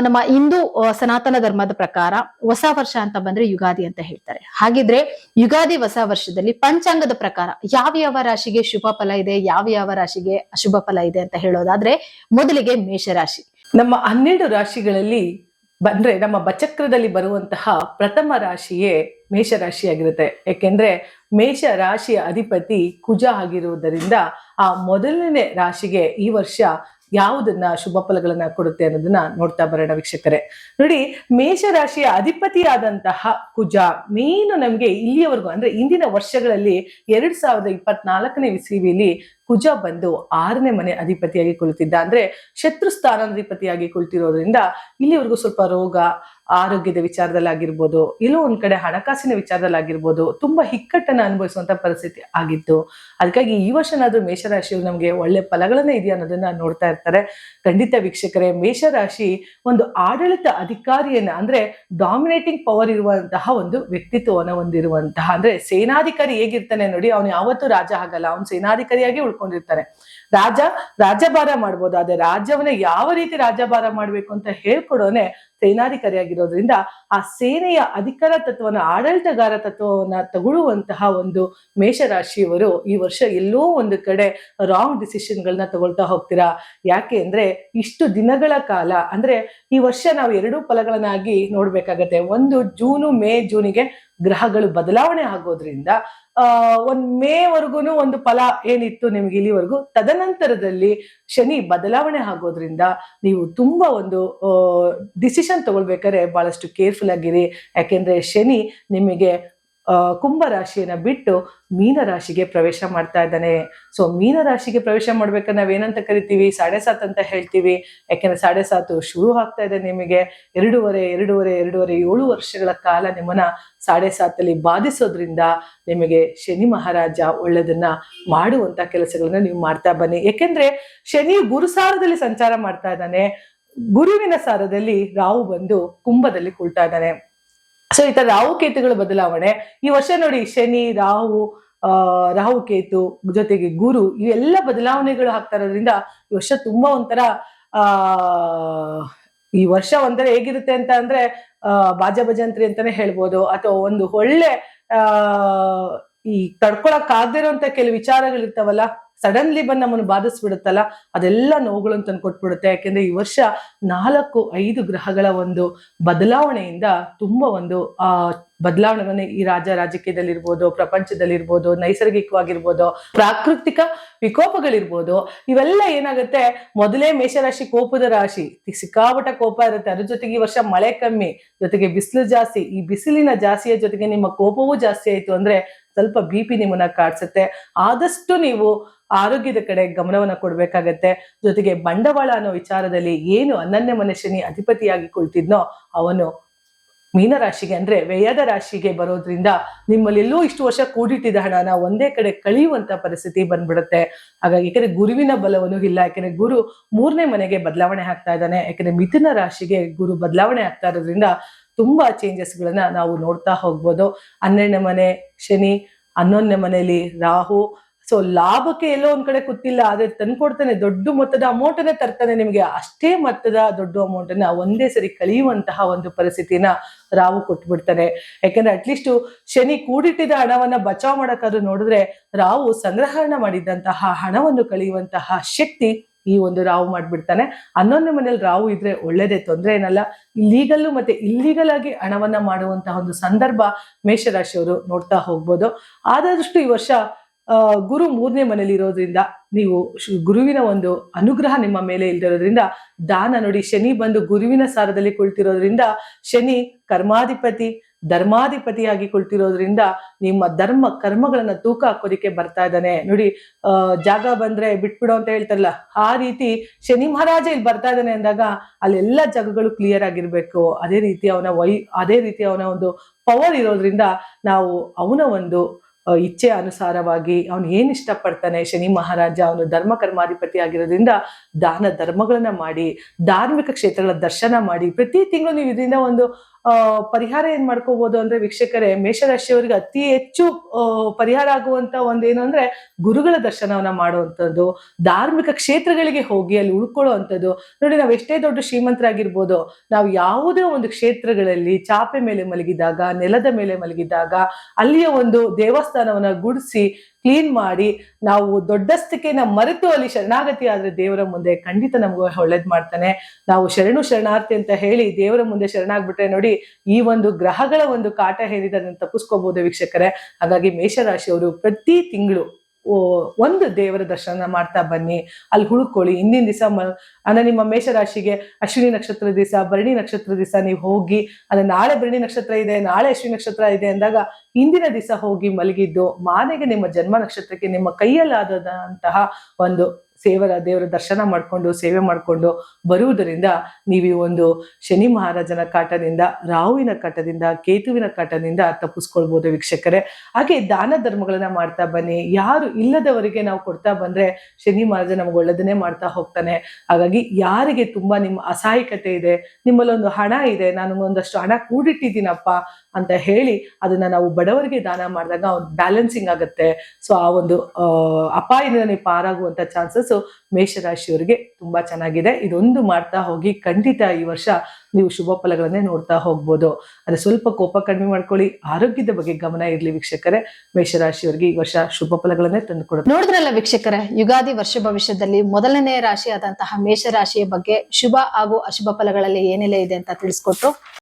ನಮ್ಮ ಹಿಂದೂ ಸನಾತನ ಧರ್ಮದ ಪ್ರಕಾರ ಹೊಸ ವರ್ಷ ಅಂತ ಬಂದ್ರೆ ಯುಗಾದಿ ಅಂತ ಹೇಳ್ತಾರೆ. ಹಾಗಿದ್ರೆ ಯುಗಾದಿ ಹೊಸ ವರ್ಷದಲ್ಲಿ ಪಂಚಾಂಗದ ಪ್ರಕಾರ ಯಾವ ಯಾವ ರಾಶಿಗೆ ಶುಭ ಫಲ ಇದೆ ಯಾವ ಯಾವ ರಾಶಿಗೆ ಅಶುಭ ಫಲ ಇದೆ ಅಂತ ಹೇಳೋದಾದ್ರೆ ಮೊದಲಿಗೆ ಮೇಷರಾಶಿ. ನಮ್ಮ ಹನ್ನೆರಡು ರಾಶಿಗಳಲ್ಲಿ ಬಂದ್ರೆ ನಮ್ಮ ಬಚಕ್ರದಲ್ಲಿ ಬರುವಂತಹ ಪ್ರಥಮ ರಾಶಿಯೇ ಮೇಷರಾಶಿಯಾಗಿರುತ್ತೆ. ಯಾಕೆಂದ್ರೆ ಮೇಷ ರಾಶಿಯ ಅಧಿಪತಿ ಕುಜ ಆಗಿರುವುದರಿಂದ ಆ ಮೊದಲನೇ ರಾಶಿಗೆ ಈ ವರ್ಷ ಯಾವುದನ್ನ ಶುಭ ಫಲಗಳನ್ನ ಕೊಡುತ್ತೆ ಅನ್ನೋದನ್ನ ನೋಡ್ತಾ ಬರೋಣ ವೀಕ್ಷಕರೇ. ನೋಡಿ, ಮೇಷರಾಶಿಯ ಅಧಿಪತಿಯಾದಂತಹ ಕುಜ ಮೇನು ನಮ್ಗೆ ಇಲ್ಲಿಯವರೆಗೂ ಅಂದ್ರೆ ಇಂದಿನ ವರ್ಷಗಳಲ್ಲಿ ಎರಡ್ ಸಾವಿರದ ಇಪ್ಪತ್ನಾಲ್ಕನೇ ಇಸವಿಯಲ್ಲಿ ಕುಜ ಬಂದು ಆರನೇ ಮನೆ ಅಧಿಪತಿಯಾಗಿ ಕುಳಿತಿದ್ದ. ಅಂದ್ರೆ ಶತ್ರು ಸ್ಥಾನಾಧಿಪತಿಯಾಗಿ ಕುಳಿತಿರೋದ್ರಿಂದ ಇಲ್ಲಿವರೆಗೂ ಸ್ವಲ್ಪ ರೋಗ, ಆರೋಗ್ಯದ ವಿಚಾರದಲ್ಲಾಗಿರ್ಬೋದು ಎಲ್ಲೋ ಒಂದ್ ಕಡೆ ಹಣಕಾಸಿನ ವಿಚಾರದಲ್ಲಾಗಿರ್ಬೋದು ತುಂಬಾ ಹಿಕ್ಕಟ್ಟನ್ನ ಅನುಭವಿಸುವಂತ ಪರಿಸ್ಥಿತಿ ಆಗಿತ್ತು. ಅದಕ್ಕಾಗಿ ಈ ವರ್ಷನಾದ್ರೂ ಮೇಷರಾಶಿಯವರು ನಮಗೆ ಒಳ್ಳೆ ಫಲಗಳನ್ನೇ ಇದೆಯಾ ಅನ್ನೋದನ್ನ ನೋಡ್ತಾ ಇರ್ತಾರೆ. ಖಂಡಿತ ವೀಕ್ಷಕರೇ, ಮೇಷರಾಶಿ ಒಂದು ಆಡಳಿತ ಅಧಿಕಾರಿಯನ್ನ, ಅಂದ್ರೆ ಡಾಮಿನೇಟಿಂಗ್ ಪವರ್ ಇರುವಂತಹ ಒಂದು ವ್ಯಕ್ತಿತ್ವವನ್ನು ಹೊಂದಿರುವಂತಹ, ಅಂದ್ರೆ ಸೇನಾಧಿಕಾರಿ ಹೇಗಿರ್ತಾನೆ ನೋಡಿ, ಅವನು ಯಾವತ್ತೂ ರಾಜ ಆಗಲ್ಲ, ಅವನು ಸೇನಾಧಿಕಾರಿಯಾಗಿ ಉಳ್ಕೊಂಡಿರ್ತಾನೆ ರಾಜ, ರಾಜ್ಯಭಾರ ಮಾಡ್ಬೋದು. ಆದ್ರೆ ರಾಜ್ಯವನ್ನ ಯಾವ ರೀತಿ ರಾಜ್ಯಭಾರ ಮಾಡ್ಬೇಕು ಅಂತ ಹೇಳ್ಕೊಡೋನೆ ಸೇನಾಧಿಕಾರಿಯಾಗಿರೋದ್ರಿಂದ ಆ ಸೇನೆಯ ಅಧಿಕಾರ ತತ್ವನ, ಆಡಳಿತಗಾರ ತತ್ವವನ್ನ ತಗೊಳ್ಳುವಂತಹ ಒಂದು ಮೇಷರಾಶಿಯವರು ಈ ವರ್ಷ ಎಲ್ಲೋ ಒಂದು ಕಡೆ ರಾಂಗ್ ಡಿಸಿಷನ್ಗಳನ್ನ ತಗೊಳ್ತಾ ಹೋಗ್ತೀರಾ? ಯಾಕೆ ಅಂದ್ರೆ ಇಷ್ಟು ದಿನಗಳ ಕಾಲ, ಅಂದ್ರೆ ಈ ವರ್ಷ ನಾವು ಎರಡು ಫಲಗಳನ್ನಾಗಿ ನೋಡ್ಬೇಕಾಗತ್ತೆ. ಒಂದು ಜೂನು, ಮೇ, ಜೂನಿಗೆ ಗ್ರಹಗಳು ಬದಲಾವಣೆ ಆಗೋದ್ರಿಂದ ಒಂದ್ ಮೇವರೆಗೂ ಒಂದು ಫಲ ಏನಿತ್ತು ನಿಮ್ಗೆ ಇಲ್ಲಿವರೆಗೂ? ತದನಂತರದಲ್ಲಿ ಶನಿ ಬದಲಾವಣೆ ಆಗೋದ್ರಿಂದ ನೀವು ತುಂಬಾ ಒಂದು ಡಿಸಿಷನ್ ತಗೊಳ್ಬೇಕಾದ್ರೆ ಬಹಳಷ್ಟು ಕೇರ್ಫುಲ್ ಆಗಿರಿ. ಯಾಕೆಂದ್ರೆ ಶನಿ ನಿಮಗೆ ಕುಂಭ ರಾಶಿಯನ್ನ ಬಿಟ್ಟು ಮೀನರಾಶಿಗೆ ಪ್ರವೇಶ ಮಾಡ್ತಾ ಇದ್ದಾನೆ. ಸೊ ಮೀನರಾಶಿಗೆ ಪ್ರವೇಶ ಮಾಡ್ಬೇಕಾದ್ರೆ ನಾವೇನಂತ ಕರಿತೀವಿ? ಸಾಡೆ ಸಾತ್ ಅಂತ ಹೇಳ್ತೀವಿ. ಯಾಕೆಂದ್ರೆ ಸಾಡೆ ಸಾತು ಶುರು ಆಗ್ತಾ ಇದೆ ನಿಮಗೆ. ಎರಡೂವರೆ ಎರಡೂವರೆ ಎರಡೂವರೆ, ಏಳು ವರ್ಷಗಳ ಕಾಲ ನಿಮ್ಮನ್ನ ಸಾಡೆ ಸಾತಲ್ಲಿ ಬಾಧಿಸೋದ್ರಿಂದ ನಿಮಗೆ ಶನಿ ಮಹಾರಾಜ ಒಳ್ಳೆದನ್ನ ಮಾಡುವಂತ ಕೆಲಸಗಳನ್ನ ನೀವು ಮಾಡ್ತಾ ಬನ್ನಿ. ಯಾಕೆಂದ್ರೆ ಶನಿ ಗುರುಸಾರದಲ್ಲಿ ಸಂಚಾರ ಮಾಡ್ತಾ ಇದ್ದಾನೆ. ಗುರುವಿನ ಸಾರದಲ್ಲಿ ರಾವು ಬಂದು ಕುಂಭದಲ್ಲಿ ಕುಳ್ತಾ ಇದ್ದಾನೆ. ಸೊ ಈ ತರ ರಾಹು ಕೇತುಗಳ ಬದಲಾವಣೆ. ಈ ವರ್ಷ ನೋಡಿ ಶನಿ, ರಾಹು ರಾಹು ಕೇತು ಜೊತೆಗೆ ಗುರು ಇವೆಲ್ಲ ಬದಲಾವಣೆಗಳು ಆಗ್ತಾ ಇರೋದ್ರಿಂದ ಈ ವರ್ಷ ತುಂಬಾ ಒಂಥರ, ಆ, ಈ ವರ್ಷ ಒಂಥರ ಹೇಗಿರುತ್ತೆ ಅಂತ ಅಂದ್ರೆ ಅಹ್ ಬಾಜ ಭಜಂತ್ರಿ ಅಂತಾನೆ ಹೇಳ್ಬೋದು. ಅಥವಾ ಒಂದು ಒಳ್ಳೆ, ಆ, ಈ ತಡ್ಕೊಳಕ್ ಆಗದಿರೋಂತ ಕೆಲವು ವಿಚಾರಗಳಿರ್ತಾವಲ್ಲ. ಸಡನ್ಲಿ ಬಂದು ನಮ್ಮನ್ನು ಬಾಧಿಸ್ಬಿಡುತ್ತಲ್ಲ? ಅದೆಲ್ಲ ನೋವುಗಳನ್ನು ತಂದು ಕೊಟ್ಬಿಡುತ್ತೆ. ಯಾಕೆಂದ್ರೆ ಈ ವರ್ಷ ನಾಲ್ಕು, ಐದು ಗ್ರಹಗಳ ಒಂದು ಬದಲಾವಣೆಯಿಂದ ತುಂಬಾ ಒಂದು, ಆ, ಬದಲಾವಣೆಗಳನ್ನ ಈ ರಾಜ ರಾಜಕೀಯದಲ್ಲಿರ್ಬೋದು, ಪ್ರಪಂಚದಲ್ಲಿರ್ಬೋದು, ನೈಸರ್ಗಿಕವಾಗಿರ್ಬೋದು, ಪ್ರಾಕೃತಿಕ ವಿಕೋಪಗಳಿರ್ಬೋದು, ಇವೆಲ್ಲ ಏನಾಗುತ್ತೆ? ಮೊದಲೇ ಮೇಷರಾಶಿ ಕೋಪದ ರಾಶಿ. ಸಿಕ್ಕಾಪಟ್ಟ ಕೋಪ ಇರುತ್ತೆ. ಅದ್ರ ಜೊತೆಗೆ ಈ ವರ್ಷ ಮಳೆ ಕಮ್ಮಿ. ಜೊತೆಗೆ ಬಿಸಿಲು ಜಾಸ್ತಿ. ಈ ಬಿಸಿಲಿನ ಜಾಸ್ತಿಯ ಜೊತೆಗೆ ನಿಮ್ಮ ಕೋಪವೂ ಜಾಸ್ತಿ ಆಯ್ತು ಅಂದ್ರೆ ಸ್ವಲ್ಪ ಬಿ ಪಿ ನಿಮ್ಮನ್ನ ಕಾಡ್ಸುತ್ತೆ. ಆದಷ್ಟು ನೀವು ಆರೋಗ್ಯದ ಕಡೆ ಗಮನವನ್ನ ಕೊಡ್ಬೇಕಾಗತ್ತೆ. ಜೊತೆಗೆ ಬಂಡವಾಳ ಅನ್ನೋ ವಿಚಾರದಲ್ಲಿ ಏನು ಅನನ್ಯ ಮನುಷ್ಯನಿ ಅಧಿಪತಿಯಾಗಿ ಕುಳಿತಿದ್ನೋ ಅವನು ಮೀನರಾಶಿಗೆ ಅಂದ್ರೆ ವ್ಯಯದ ರಾಶಿಗೆ ಬರೋದ್ರಿಂದ ನಿಮ್ಮಲ್ಲೆಲ್ಲೋ ಇಷ್ಟು ವರ್ಷ ಕೂಡಿಟ್ಟಿದ್ದ ಹಣನ ಒಂದೇ ಕಡೆ ಕಳೆಯುವಂತ ಪರಿಸ್ಥಿತಿ ಬಂದ್ಬಿಡುತ್ತೆ. ಹಾಗಾಗಿ ಯಾಕಂದ್ರೆ ಗುರುವಿನ ಬಲವನು ಇಲ್ಲ. ಯಾಕಂದ್ರೆ ಗುರು ಮೂರನೇ ಮನೆಗೆ ಬದಲಾವಣೆ ಆಗ್ತಾ ಇದ್ದಾನೆ. ಯಾಕಂದ್ರೆ ಮಿಥುನ ರಾಶಿಗೆ ಗುರು ಬದಲಾವಣೆ ಆಗ್ತಾ ಇರೋದ್ರಿಂದ ತುಂಬಾ ಚೇಂಜಸ್ ಗಳನ್ನ ನಾವು ನೋಡ್ತಾ ಹೋಗ್ಬೋದು. ಹನ್ನೆರಡನೇ ಮನೆ ಶನಿ, ಹನ್ನೊಂದನೇ ಮನೆಯಲ್ಲಿ ರಾಹು. ಸೊ ಲಾಭಕ್ಕೆ ಎಲ್ಲೋ ಒಂದ್ ಕಡೆ ಕೂತಿಲ್ಲ, ಆದ್ರೆ ತಂದ್ಕೊಡ್ತಾನೆ ದೊಡ್ಡ ಮೊತ್ತದ ಅಮೌಂಟ್ ಅನ್ನ ತರ್ತಾನೆ. ನಿಮ್ಗೆ ಅಷ್ಟೇ ಮೊತ್ತದ ದೊಡ್ಡ ಅಮೌಂಟ್ ಅನ್ನ ಒಂದೇ ಸರಿ ಕಳೆಯುವಂತಹ ಒಂದು ಪರಿಸ್ಥಿತಿನ ರಾವು ಕೊಟ್ಬಿಡ್ತಾನೆ. ಯಾಕಂದ್ರೆ ಅಟ್ಲೀಸ್ಟ್ ಶನಿ ಕೂಡಿಟ್ಟಿದ ಹಣವನ್ನ ಬಚಾವ್ ಮಾಡಕ್ಕಾದ್ರೂ ನೋಡಿದ್ರೆ ರಾವು ಸಂಗ್ರಹಣ ಮಾಡಿದಂತಹ ಹಣವನ್ನು ಕಳೆಯುವಂತಹ ಶಕ್ತಿ ಈ ಒಂದು ರಾವು ಮಾಡ್ಬಿಡ್ತಾನೆ. ಹನ್ನೊಂದನೇ ಮನೇಲಿ ರಾವು ಇದ್ರೆ ಒಳ್ಳೇದೇ ತೊಂದರೆ ಏನಲ್ಲ. ಲೀಗಲ್ಲು ಮತ್ತೆ ಇಲ್ಲೀಗಲ್ ಆಗಿ ಹಣವನ್ನ ಮಾಡುವಂತಹ ಒಂದು ಸಂದರ್ಭ ಮೇಷರಾಶಿಯವರು ನೋಡ್ತಾ ಹೋಗ್ಬೋದು. ಆದಷ್ಟು ಈ ವರ್ಷ ಗುರು ಮೂರನೇ ಮನೇಲಿ ಇರೋದ್ರಿಂದ ನೀವು ಗುರುವಿನ ಒಂದು ಅನುಗ್ರಹ ನಿಮ್ಮ ಮೇಲೆ ಇಲ್ದಿರೋದ್ರಿಂದ, ದಾನ ನೋಡಿ ಶನಿ ಬಂದು ಗುರುವಿನ ಸಾರದಲ್ಲಿ ಕುಳಿತಿರೋದ್ರಿಂದ ಶನಿ ಕರ್ಮಾಧಿಪತಿ ಧರ್ಮಾಧಿಪತಿಯಾಗಿ ಕುಳಿತಿರೋದ್ರಿಂದ ನಿಮ್ಮ ಧರ್ಮ, ಕರ್ಮಗಳನ್ನ ತೂಕ ಹಾಕೋದಿಕ್ಕೆ ಬರ್ತಾ ಇದ್ದಾನೆ. ನೋಡಿ ಜಾಗ ಬಂದ್ರೆ ಬಿಟ್ಬಿಡು ಅಂತ ಹೇಳ್ತಾರಲ್ಲ, ಆ ರೀತಿ ಶನಿ ಮಹಾರಾಜ ಇಲ್ಲಿ ಬರ್ತಾ ಇದ್ದಾನೆ ಅಂದಾಗ ಅಲ್ಲೆಲ್ಲ ಜಾಗಗಳು ಕ್ಲಿಯರ್ ಆಗಿರ್ಬೇಕು. ಅದೇ ರೀತಿ ಅವನ ವೈ, ಅದೇ ರೀತಿ ಅವನ ಒಂದು ಪವರ್ ಇರೋದ್ರಿಂದ ನಾವು ಅವನ ಒಂದು ಇಚ್ಛೆ ಅನುಸಾರವಾಗಿ ಅವನು ಏನ್ ಇಷ್ಟಪಡ್ತಾನೆ, ಶನಿ ಮಹಾರಾಜ ಅವನು ಧರ್ಮ ಕರ್ಮಾಧಿಪತಿ ಆಗಿರೋದ್ರಿಂದ ದಾನ ಧರ್ಮಗಳನ್ನ ಮಾಡಿ, ಧಾರ್ಮಿಕ ಕ್ಷೇತ್ರಗಳ ದರ್ಶನ ಮಾಡಿ, ಪ್ರತಿ ತಿಂಗಳು ನೀವು ಇದರಿಂದ ಒಂದು ಪರಿಹಾರ ಏನ್ ಮಾಡ್ಕೋಬಹುದು ಅಂದ್ರೆ ವೀಕ್ಷಕರೇ, ಮೇಷರಾಶಿಯವರಿಗೆ ಅತಿ ಹೆಚ್ಚು ಪರಿಹಾರ ಆಗುವಂತ ಒಂದೇನು ಅಂದ್ರೆ ಗುರುಗಳ ದರ್ಶನವನ್ನ ಮಾಡುವಂಥದ್ದು, ಧಾರ್ಮಿಕ ಕ್ಷೇತ್ರಗಳಿಗೆ ಹೋಗಿ ಅಲ್ಲಿ ಉಳ್ಕೊಳ್ಳುವಂಥದ್ದು. ನೋಡಿ, ನಾವು ಎಷ್ಟೇ ದೊಡ್ಡ ಶ್ರೀಮಂತರಾಗಿರ್ಬೋದು, ನಾವು ಯಾವುದೇ ಒಂದು ಕ್ಷೇತ್ರಗಳಲ್ಲಿ ಚಾಪೆ ಮೇಲೆ ಮಲಗಿದಾಗ, ನೆಲದ ಮೇಲೆ ಮಲಗಿದಾಗ, ಅಲ್ಲಿಯ ಒಂದು ದೇವಸ್ಥಾನವನ್ನ ಗುಡಿಸಿ ಕ್ಲೀನ್ ಮಾಡಿ ನಾವು ದೊಡ್ಡಸ್ತಿಕೆನ ಮರೆತು ಅಲ್ಲಿ ಶರಣಾಗತಿ ಆದ್ರೆ ದೇವರ ಮುಂದೆ ಖಂಡಿತ ನಮ್ಗೆ ಒಳ್ಳೇದ್ ಮಾಡ್ತಾನೆ. ನಾವು ಶರಣು ಶರಣಾರ್ಥಿ ಅಂತ ಹೇಳಿ ದೇವರ ಮುಂದೆ ಶರಣಾಗ್ಬಿಟ್ರೆ ನೋಡಿ ಈ ಒಂದು ಗ್ರಹಗಳ ಒಂದು ಕಾಟ ಹೇರಿದ ತಪ್ಪಿಸ್ಕೋಬಹುದು ವೀಕ್ಷಕರೇ. ಹಾಗಾಗಿ ಮೇಷರಾಶಿಯವರು ಪ್ರತಿ ತಿಂಗಳು ಒಂದು ದೇವರ ದರ್ಶನ ಮಾಡ್ತಾ ಬನ್ನಿ. ಅಲ್ಲಿ ಹುಡುಕೊಳ್ಳಿ ಹಿಂದಿನ ದಿವಸ ಅಂದ್ರೆ ನಿಮ್ಮ ಮೇಷರಾಶಿಗೆ ಅಶ್ವಿನಿ ನಕ್ಷತ್ರ ದಿವಸ, ಭರಣಿ ನಕ್ಷತ್ರ ದಿವಸ, ನೀವು ಹೋಗಿ, ಅಂದ್ರೆ ನಾಳೆ ಭರಣಿ ನಕ್ಷತ್ರ ಇದೆ, ನಾಳೆ ಅಶ್ವಿನಿ ನಕ್ಷತ್ರ ಇದೆ ಅಂದಾಗ ಹಿಂದಿನ ದಿವಸ ಹೋಗಿ ಮಲಗಿದ್ದು, ಮಾನೆಗೆ ನಿಮ್ಮ ಜನ್ಮ ನಕ್ಷತ್ರಕ್ಕೆ ನಿಮ್ಮ ಕೈಯಲ್ಲಾದಂತಹ ಒಂದು ಸೇವರ ದೇವರ ದರ್ಶನ ಮಾಡಿಕೊಂಡು, ಸೇವೆ ಮಾಡಿಕೊಂಡು ಬರುವುದರಿಂದ ನೀವು ಒಂದು ಶನಿ ಮಹಾರಾಜನ ಕಾಟದಿಂದ, ರಾಹುವಿನ ಕಾಟದಿಂದ, ಕೇತುವಿನ ಕಾಟದಿಂದ ತಪ್ಪಿಸ್ಕೊಳ್ಬೋದು ವೀಕ್ಷಕರೇ. ಹಾಗೆ ದಾನ ಧರ್ಮಗಳನ್ನ ಮಾಡ್ತಾ ಬನ್ನಿ. ಯಾರು ಇಲ್ಲದವರಿಗೆ ನಾವು ಕೊಡ್ತಾ ಬಂದ್ರೆ ಶನಿ ಮಹಾರಾಜ ನಮ್ಗೆ ಒಳ್ಳೆದನ್ನೇ ಮಾಡ್ತಾ ಹೋಗ್ತಾನೆ. ಹಾಗಾಗಿ ಯಾರಿಗೆ ತುಂಬಾ ನಿಮ್ಮ ಅಸಹಾಯಕತೆ ಇದೆ ನಿಮ್ಮಲ್ಲೊಂದು ಹಣ ಇದೆ, ನಾನು ಒಂದಷ್ಟು ಹಣ ಕೂಡಿಟ್ಟಿದ್ದೀನಪ್ಪ ಅಂತ ಹೇಳಿ ಅದನ್ನ ನಾವು ಬಡವರಿಗೆ ದಾನ ಮಾಡಿದಾಗ ಅವ್ನು ಬ್ಯಾಲೆನ್ಸಿಂಗ್ ಆಗುತ್ತೆ. ಸೊ ಆ ಒಂದು ಅಪಾಯದಿಂದ ನೀವು ಪಾರಾಗುವಂತ ಚಾನ್ಸಸ್ ಮೇಷರಾಶಿಯವರಿಗೆ ತುಂಬಾ ಚೆನ್ನಾಗಿದೆ. ಇದೊಂದು ಮಾಡ್ತಾ ಹೋಗಿ ಖಂಡಿತ ಈ ವರ್ಷ ನೀವು ಶುಭ ಫಲಗಳನ್ನೇ ನೋಡ್ತಾ ಹೋಗ್ಬೋದು. ಅದೇ ಸ್ವಲ್ಪ ಕೋಪ ಕಡಿಮೆ ಮಾಡ್ಕೊಳ್ಳಿ. ಆರೋಗ್ಯದ ಬಗ್ಗೆ ಗಮನ ಇರಲಿ ವೀಕ್ಷಕರೇ. ಮೇಷರಾಶಿಯವರಿಗೆ ಈ ವರ್ಷ ಶುಭ ಫಲಗಳನ್ನೇ ತಂದು ಕೊಡುತ್ತೆ. ನೋಡಿದ್ರಲ್ಲ ವೀಕ್ಷಕರೇ, ಯುಗಾದಿ ವರ್ಷ ಭವಿಷ್ಯದಲ್ಲಿ ಮೊದಲನೇ ರಾಶಿ ಆದಂತಹ ಮೇಷ ರಾಶಿಯ ಬಗ್ಗೆ ಶುಭ ಹಾಗೂ ಅಶುಭ ಫಲಗಳಲ್ಲಿ ಏನೆಲ್ಲ ಇದೆ ಅಂತ ತಿಳಿಸ್ಕೊಟ್ರು?